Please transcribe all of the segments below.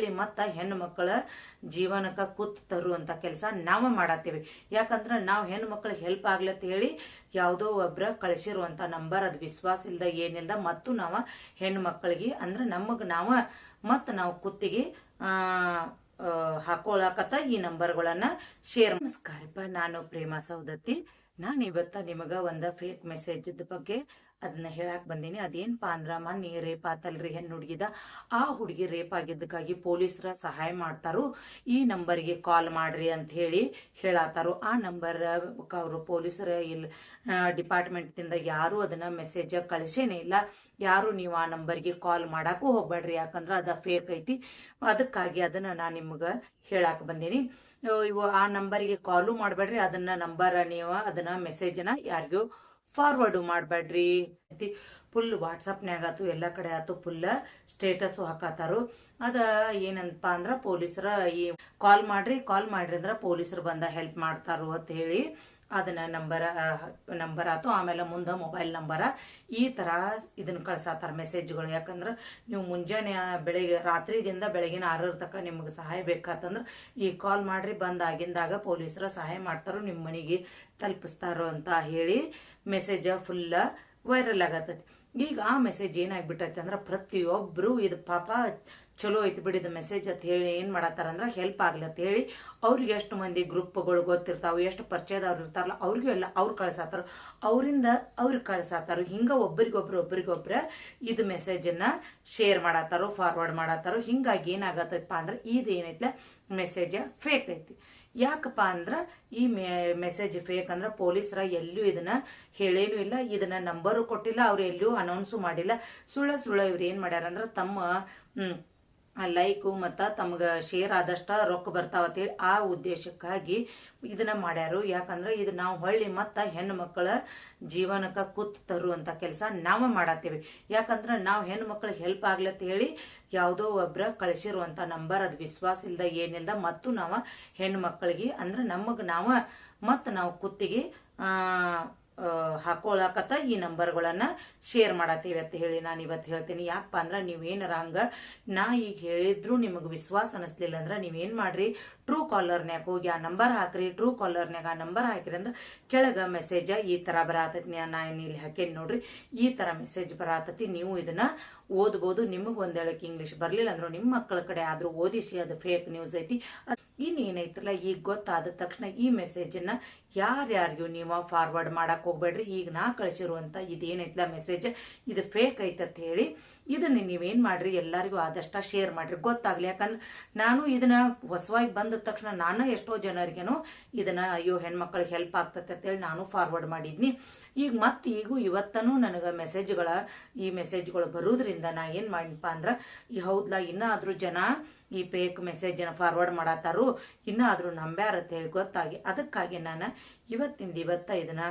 ಹೇಳಿ ಮತ್ತ ಹೆಣ್ಣು ಮಕ್ಕಳ ಜೀವನಕ್ಕ ಕುತ್ ತರುವಂತ ಕೆಲಸ ನಾವು ಮಾಡತ್ತೀವಿ. ಯಾಕಂದ್ರ ನಾವು ಹೆಣ್ಣು ಮಕ್ಕಳಿಗೆ ಹೆಲ್ಪ್ ಆಗ್ಲತ್ತ ಹೇಳಿ ಯಾವುದೋ ಒಬ್ರ ಕಳಿಸಿರುವಂತ ನಂಬರ್ ಅದ್ ವಿಶ್ವಾಸ ಇಲ್ದ ಏನಿಲ್ದ ಮತ್ತು ನಾವ ಹೆಣ್ಣು ಮಕ್ಕಳಿಗೆ ಅಂದ್ರ ನಮಗ್ ನಾವ ಮತ್ ನಾವು ಕುತ್ತಿಗೆ ಆ, ಹಾಕೊಳಕತ್ತ ಈ ನಂಬರ್ಗಳನ್ನ ಶೇರ್. ನಮಸ್ಕಾರಪ್ಪ ನಾನು ಪ್ರೇಮ ಸೌದತ್ತಿ. ನಾನು ಇವತ್ತ ನಿಮಗ ಒಂದು ಫೇಕ್ ಮೆಸೇಜ್ ಬಗ್ಗೆ ಅದನ್ನ ಹೇಳಕ್ ಬಂದೀನಿ. ಅದೇನಪ್ಪ ಅಂದ್ರ ಮೊನ್ನೆ ರೇಪ್ ಆತಲ್ರಿ ಹೆಣ್ಣು ಹುಡುಗಿದ. ಆ ಹುಡುಗಿ ರೇಪ್ ಆಗಿದ್ದಕ್ಕಾಗಿ ಪೊಲೀಸರ ಸಹಾಯ ಮಾಡ್ತಾರು. ಈ ನಂಬರ್ಗೆ ಕಾಲ್ ಮಾಡ್ರಿ ಅಂತ ಹೇಳಿ ಹೇಳತ್ತಾರು ಆ ನಂಬರ್ ಅವರು ಪೊಲೀಸರ ಇಲ್ಲಿ ಡಿಪಾರ್ಟ್ಮೆಂಟ್ದಿಂದ ಯಾರು ಅದನ್ನ ಮೆಸೇಜ್ ಕಳಿಸೇನೇ ಇಲ್ಲ. ಯಾರು ನೀವು ಆ ನಂಬರ್ಗೆ ಕಾಲ್ ಮಾಡಕ್ಕೂ ಹೋಗ್ಬೇಡ್ರಿ ಯಾಕಂದ್ರ ಅದ ಫೇಕ್ ಐತಿ. ಅದಕ್ಕಾಗಿ ಅದನ್ನ ನಾನು ನಿಮ್ಗೆ ಹೇಳಕ್ ಬಂದೀನಿ. ಇವು ಆ ನಂಬರ್ಗೆ ಕಾಲು ಮಾಡಬೇಡ್ರಿ, ಅದನ್ನ ನಂಬರ್ ನೀವು, ಅದನ್ನ ಮೆಸೇಜ್ನ ಯಾರಿಗೂ ಫಾರ್ವರ್ಡ್ ಮಾಡಬೇಡ್ರಿ. ಫುಲ್ ವಾಟ್ಸಪ್ನ್ಯಾಗ ಆತು, ಎಲ್ಲ ಕಡೆ ಆತು ಫುಲ್ ಸ್ಟೇಟಸ್ ಹಾಕತ್ತಾರು ಅದ ಏನಂತಪ್ಪ ಅಂದ್ರ ಪೊಲೀಸರ ಈ ಕಾಲ್ ಮಾಡ್ರಿ ಕಾಲ್ ಮಾಡ್ರಿ ಅಂದ್ರ ಪೊಲೀಸರು ಬಂದ ಹೆಲ್ಪ್ ಮಾಡ್ತಾರು ಅಂತ ಹೇಳಿ. ಅದನ್ನ ನಂಬರ್ ನಂಬರ್ ಆತು, ಆಮೇಲೆ ಮುಂದೆ ಮೊಬೈಲ್ ನಂಬರ. ಈ ತರ ಇದನ್ನ ಕಳ್ಸಾತಾರ ಮೆಸೇಜ್ಗಳು ಯಾಕಂದ್ರೆ ನೀವು ಮುಂಜಾನೆ ಬೆಳಿಗ್ಗೆ, ರಾತ್ರಿದಿಂದ ಬೆಳಗಿನ ಆರರ ತನಕ ನಿಮ್ಗೆ ಸಹಾಯ ಬೇಕಾತಂದ್ರೆ ಈ ಕಾಲ್ ಮಾಡ್ರಿ. ಬಂದಾಗಿಂದಾಗ ಪೊಲೀಸರ ಸಹಾಯ ಮಾಡ್ತಾರೋ ನಿಮ್ಮ ಮನೆಗೆ ತಲುಪಿಸ್ತಾರೋ ಅಂತ ಹೇಳಿ ಮೆಸೇಜ್ ಫುಲ್ ವೈರಲ್ ಆಗತ್ತೈತಿ ಈಗ ಆ ಮೆಸೇಜ್ ಏನಾಗ್ಬಿಟ್ಟೈತೆ ಅಂದ್ರೆ ಪ್ರತಿಯೊಬ್ಬರು ಇದು ಪಾಪ ಚಲೋ ಐತಿ ಬಿಡಿದ ಮೆಸೇಜ್ ಅಂತ ಹೇಳಿ ಏನ್ ಮಾಡತ್ತಾರ ಅಂದ್ರೆ ಹೆಲ್ಪ್ ಆಗ್ಲಿ ಅಂತ ಹೇಳಿ ಅವ್ರಿಗೆ ಎಷ್ಟು ಮಂದಿ ಗ್ರೂಪ್ಗಳು ಗೊತ್ತಿರ್ತಾವ, ಎಷ್ಟು ಪರಿಚಯದವ್ರು ಇರ್ತಾರಲ್ಲ ಅವ್ರಿಗೂ ಎಲ್ಲ ಅವ್ರು ಕಳ್ಸಾತಾರ. ಅವರಿಂದ ಅವ್ರಿಗೆ ಕಳ್ಸಾತಾರ. ಹಿಂಗ ಒಬ್ಬರಿಗೊಬ್ರು ಒಬ್ರಿಗೊಬ್ರ ಇದು ಮೆಸೇಜನ್ನ ಶೇರ್ ಮಾಡತ್ತಾರೋ ಫಾರ್ವರ್ಡ್ ಮಾಡತ್ತಾರೋ, ಹಿಂಗಾಗಿ ಏನಾಗತ್ತಪ್ಪ ಅಂದ್ರೆ ಇದು ಏನೈತಿ ಮೆಸೇಜ್ ಫೇಕ್ ಐತಿ. ಯಾಕಪ್ಪ ಅಂದ್ರ ಈ ಮೆಸೇಜ್ ಫೇಕ್ ಅಂದ್ರ ಪೊಲೀಸರ ಎಲ್ಲೂ ಇದನ್ನ ಹೇಳೇನು ಇಲ್ಲ. ಇದನ್ನ ನಂಬರು ಕೊಟ್ಟಿಲ್ಲ, ಅವ್ರು ಎಲ್ಲೂ ಅನೌನ್ಸು ಮಾಡಿಲ್ಲ. ಸುಳ್ಳ ಸುಳ್ಳ ಇವ್ರು ಏನ್ ಮಾಡ್ಯಾರ ಅಂದ್ರ ತಮ್ಮ ಲೈಕು ಮತ್ತು ತಮ್ಗೆ ಶೇರ್ ಆದಷ್ಟು ರೊಕ್ಕ ಬರ್ತಾವ ಅಂತೇಳಿ ಆ ಉದ್ದೇಶಕ್ಕಾಗಿ ಇದನ್ನ ಮಾಡ್ಯಾರು. ಯಾಕಂದ್ರೆ ಇದು ನಾವು ಹೊಳ್ಳಿ ಮತ್ತು ಹೆಣ್ಣು ಮಕ್ಕಳ ಜೀವನಕ್ಕೆ ಕುತ್ ತರುವಂಥ ಕೆಲಸ ನಾವು ಮಾಡತ್ತೀವಿ. ಯಾಕಂದ್ರೆ ನಾವು ಹೆಣ್ಣು ಮಕ್ಕಳಿಗೆ ಹೆಲ್ಪ್ ಆಗ್ಲತ್ತ ಹೇಳಿ ಯಾವುದೋ ಒಬ್ರ ಕಳಿಸಿರುವಂಥ ನಂಬರ್, ಅದು ವಿಶ್ವಾಸ ಇಲ್ಲದ ಏನಿಲ್ಲದ ಮತ್ತು ನಾವು ಹೆಣ್ಣು ಮಕ್ಕಳಿಗೆ, ಅಂದ್ರೆ ನಮಗೆ ನಾವು ಮತ್ತು ನಾವು ಕುತ್ತಿಗೆ ಹಾಕೊಳಕತ್ತ ಈ ನಂಬರ್ಗಳನ್ನು ಶೇರ್ ಮಾಡತ್ತೀವಿ ಅಂತ ಹೇಳಿ ನಾನು ಇವತ್ತು ಹೇಳ್ತೀನಿ. ಯಾಕಪ್ಪ ಅಂದ್ರೆ ನೀವೇನಾರ ಹಂಗ ನಾ ಈಗ ಹೇಳಿದ್ರು ನಿಮಗೆ ವಿಶ್ವಾಸ ಅನಿಸ್ಲಿಲ್ಲ ಅಂದ್ರೆ ನೀವೇನು ಮಾಡ್ರಿ? ಟ್ರೂ ಕಾಲರ್ನ್ಯಾಗ ಹೋಗಿ ಆ ನಂಬರ್ ಹಾಕ್ರಿ. ಟ್ರೂ ಕಾಲರ್ನ್ಯಾಗ ಆ ನಂಬರ್ ಹಾಕಿರಿ ಅಂದ್ರೆ ಕೆಳಗೆ ಮೆಸೇಜ ಈ ತರ ಬರಾತೈತಿ ನಾ ಇಲ್ಲಿ ಹಾಕೇನಿ ನೋಡ್ರಿ. ಈ ಥರ ಮೆಸೇಜ್ ಬರಾತತಿ. ನೀವು ಇದನ್ನ ಓದ್ಬೋದು. ನಿಮಗೆ ಒಂದೇಳಕ್ಕೆ ಇಂಗ್ಲೀಷ್ ಬರಲಿಲ್ಲ ಅಂದ್ರು ನಿಮ್ಮ ಮಕ್ಕಳ ಕಡೆ ಆದರೂ ಓದಿಸಿ, ಅದು ಫೇಕ್ ನ್ಯೂಸ್ ಐತಿ. ಅದ್ ಇನ್ನೇನೈತ್ರಲ್ಲ, ಈಗ ಗೊತ್ತಾದ ತಕ್ಷಣ ಈ ಮೆಸೇಜ್ ಅನ್ನ ಯಾರ್ಯಾರಿಗೂ ನೀವು ಫಾರ್ವರ್ಡ್ ಮಾಡಕ್ ಹೋಗ್ಬೇಡ್ರಿ. ಈಗ ನಾ ಕಳಿಸಿರುವಂತ ಇದೇನೈತಲ್ಲ ಮೆಸೇಜ್ ಇದು ಫೇಕ್ ಐತಂತ ಹೇಳಿ ಇದನ್ನ ನೀವೇನ್ ಮಾಡ್ರಿ, ಎಲ್ಲರಿಗೂ ಆದಷ್ಟ ಶೇರ್ ಮಾಡ್ರಿ, ಗೊತ್ತಾಗ್ಲಿ. ಯಾಕಂದ್ರೆ ನಾನು ಇದನ್ನ ಹೊಸವಾಗಿ ಬಂದ ತಕ್ಷಣ ನಾನು ಎಷ್ಟೋ ಜನರಿಗೇನು ಇದನ್ನ, ಅಯ್ಯೋ ಹೆಣ್ಮಕ್ಳಿಗೆ ಹೆಲ್ಪ್ ಆಗ್ತತೆ ಅಂತೇಳಿ ನಾನು ಫಾರ್ವರ್ಡ್ ಮಾಡಿದ್ನಿ. ಈಗ ಮತ್ತೆ ಈಗೂ ಇವತ್ತನೂ ನನಗೆ ಮೆಸೇಜ್ಗಳ ಈ ಮೆಸೇಜ್ಗಳು ಬರೋದ್ರಿಂದ ನಾ ಏನು ಮಾಡಿನಪ್ಪ ಅಂದ್ರೆ, ಈ ಹೌದ್ಲಾ, ಇನ್ನಾದ್ರೂ ಜನ ಈ ಪೇಕ್ ಮೆಸೇಜ್ ಫಾರ್ವರ್ಡ್ ಮಾಡತ್ತಾರು, ಇನ್ನಾದ್ರೂ ನಂಬ್ಯಾರತ್ತೆ ಹೇಳಿ ಗೊತ್ತಾಗಿ. ಅದಕ್ಕಾಗಿ ನಾನು ಇವತ್ತಿಂದ ಇವತ್ತ ಇದನ್ನ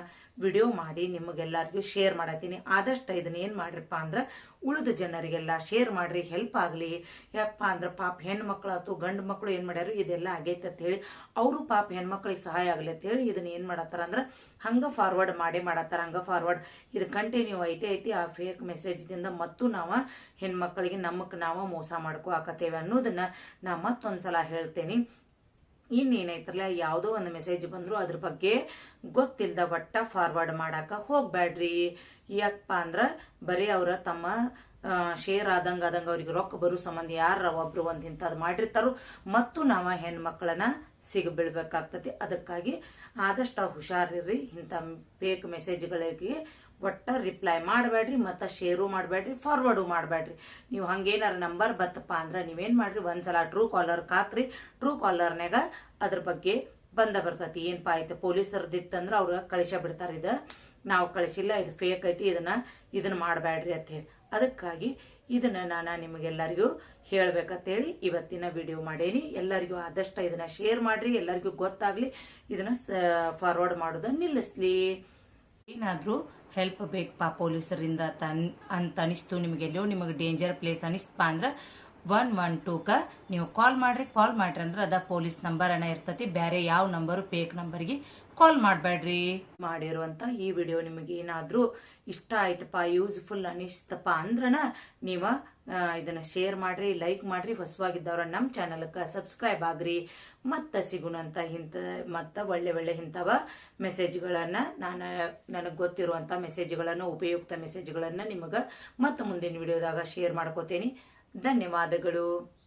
ವಿಡಿಯೋ ಮಾಡಿ ನಿಮಗೆಲ್ಲರಿಗೂ ಶೇರ್ ಮಾಡತ್ತೀನಿ. ಆದಷ್ಟು ಇದನ್ನ ಏನು ಮಾಡ್ರಿಪ್ಪ ಅಂದ್ರೆ ಉಳಿದ ಜನರಿಗೆಲ್ಲ ಶೇರ್ ಮಾಡ್ರಿ ಹೆಲ್ಪ್ ಆಗಲಿ. ಯಾಕಪ್ಪ ಅಂದ್ರೆ ಪಾಪ ಹೆಣ್ಮಕ್ಳು ಆತು, ಗಂಡು ಮಕ್ಕಳು ಏನು ಮಾಡ್ಯಾರು? ಇದೆಲ್ಲ ಆಗೈತೆ ಅಂತ ಹೇಳಿ ಅವರು ಪಾಪ ಹೆಣ್ಮಕ್ಳಿಗೆ ಸಹಾಯ ಆಗಲಿ ಅಂತ ಹೇಳಿ ಇದನ್ನ ಏನು ಮಾಡತ್ತಾರ ಅಂದ್ರೆ ಹಂಗೆ ಫಾರ್ವರ್ಡ್ ಮಾಡೇ ಮಾಡತ್ತಾರ, ಹಂಗೆ ಫಾರ್ವರ್ಡ್ ಇದು ಕಂಟಿನ್ಯೂ ಐತೆ, ಐತಿ. ಆ ಫೇಕ್ ಮೆಸೇಜ್ದಿಂದ ಮತ್ತು ನಾವು ಹೆಣ್ಮಕ್ಳಿಗೆ ನಮಗೆ ನಾವು ಮೋಸ ಮಾಡ್ಕೋ ಹಾಕತ್ತೇವೆ ಅನ್ನೋದನ್ನ ನಾ ಮತ್ತೊಂದ್ಸಲ ಹೇಳ್ತೇನಿ. ಇನ್ನೇನೈತ್ರಲ್ಲ ಯಾವುದೋ ಒಂದು ಮೆಸೇಜ್ ಬಂದ್ರು ಅದ್ರ ಬಗ್ಗೆ ಗೊತ್ತಿಲ್ದ ಒಟ್ಟ ಫಾರ್ವರ್ಡ್ ಮಾಡಾಕ ಹೋಗ್ಬ್ಯಾಡ್ರಿ. ಯಾಕಪ್ಪ ಅಂದ್ರ ಬರೀ ಅವ್ರ ತಮ್ಮ ಶೇರ್ ಆದಂಗ ಆದಂಗ ಅವ್ರಿಗೆ ರೊಕ್ಕ ಬರೋ ಸಂಬಂಧ ಯಾರ ಒಬ್ರು ಒಂದ್ ಇಂಥದ್ ಮಾಡಿರ್ತಾರೋ, ಮತ್ತು ನಾವ ಹೆಣ್ಮಕ್ಳನ್ನ ಸಿಗ ಬೀಳ್ಬೇಕಾಗ್ತತಿ ಅದಕ್ಕಾಗಿ ಆದಷ್ಟು ಹುಷಾರಿರಿ ಇಂಥ ಫೇಕ್ ಮೆಸೇಜ್ಗಳಿಗೆ ಒಟ್ಟ ರಿಪ್ಲೈ ಮಾಡಬೇಡ್ರಿ, ಮತ್ತು ಶೇರು ಮಾಡಬೇಡ್ರಿ ಫಾರ್ವರ್ಡು ಮಾಡಬೇಡ್ರಿ. ನೀವು ಹಂಗೇನಾರ ನಂಬರ್ ಬತ್ತಪ್ಪ ಅಂದ್ರೆ ನೀವೇನ್ ಮಾಡ್ರಿ, ಒಂದ್ಸಲ ಟ್ರೂ ಕಾಲರ್ ಹಾಕ್ರಿ. ಟ್ರೂ ಕಾಲರ್ನಾಗ ಅದ್ರ ಬಗ್ಗೆ ಬಂದ ಬರ್ತೈತಿ. ಏನಪ್ಪಾ ಐತೆ ಇತ್ತಂದ್ರೆ ಅವ್ರ ಕಳಿಸ ಬಿಡ್ತಾರೆ ಇದು. ನಾವು ಕಳಿಸಿಲ್ಲ, ಇದು ಫೇಕ್ ಐತಿ, ಇದನ್ನ ಇದನ್ನ ಮಾಡಬೇಡ್ರಿ ಅಂತ ಹೇಳಿ. ಅದಕ್ಕಾಗಿ ಇದನ್ನ ನಾನು ನಿಮಗೆಲ್ಲರಿಗೂ ಹೇಳ್ಬೇಕಂತೇಳಿ ಇವತ್ತಿನ ವಿಡಿಯೋ ಮಾಡೇನಿ. ಎಲ್ಲರಿಗೂ ಆದಷ್ಟು ಇದನ್ನ ಶೇರ್ ಮಾಡ್ರಿ. ಎಲ್ಲರಿಗೂ ಗೊತ್ತಾಗ್ಲಿ, ಇದನ್ನ ಫಾರ್ವರ್ಡ್ ಮಾಡೋದನ್ನ ನಿಲ್ಲಿಸ್ಲಿ. ಏನಾದ್ರೂ ಹೆಲ್ಪ್ ಬೇಕಪ್ಪ ಪೊಲೀಸರಿಂದ ತನ್ ಅಂತ ಅನಿಸ್ತು ನಿಮಗೆಲ್ಲೋ ನಿಮಗೆ ಡೇಂಜರ್ ಪ್ಲೇಸ್ ಅನಿಸ್ತಪ್ಪ ಅಂದ್ರೆ ಒನ್ ಒನ್ ಟೂಕ ನೀವು ಕಾಲ್ ಮಾಡ್ರಿ. ಕಾಲ್ ಮಾಡ್ರಿ ಅಂದ್ರೆ ಅದ ಪೊಲೀಸ್ ನಂಬರ್ ಅನ್ನ ಇರ್ತತಿ. ಬೇರೆ ಯಾವ ನಂಬರು ಫೇಕ್ ನಂಬರ್ಗೆ ಕಾಲ್ ಮಾಡಬೇಡ್ರಿ ಮಾಡಿರುವಂತ ಈ ವಿಡಿಯೋ ನಿಮಗೆ ಏನಾದ್ರೂ ಇಷ್ಟ ಆಯ್ತಪ್ಪ ಯೂಸ್ಫುಲ್ ಅನಿಸ್ತಪ್ಪ ಅಂದ್ರನ ನೀವ ಇದನ್ನ ಶೇರ್ ಮಾಡ್ರಿ ಲೈಕ್ ಮಾಡ್ರಿ. ಹೊಸವಾಗಿದ್ದವ್ರ ನಮ್ಮ ಚಾನಲ್ಗೆ ಸಬ್ಸ್ಕ್ರೈಬ್ ಆಗ್ರಿ. ಮತ್ತ ಸಿಗುಣಂತ ಇಂಥ ಮತ್ತ ಒಳ್ಳೆ ಒಳ್ಳೆ ಇಂಥವ ಮೆಸೇಜ್ಗಳನ್ನ ನಾನು, ನನಗೆ ಗೊತ್ತಿರುವಂತ ಮೆಸೇಜ್ಗಳನ್ನು ಉಪಯುಕ್ತ ಮೆಸೇಜ್ಗಳನ್ನ ನಿಮಗೆ ಮತ್ತೆ ಮುಂದಿನ ವಿಡಿಯೋದಾಗ ಶೇರ್ ಮಾಡ್ಕೋತೀನಿ. ಧನ್ಯವಾದಗಳು.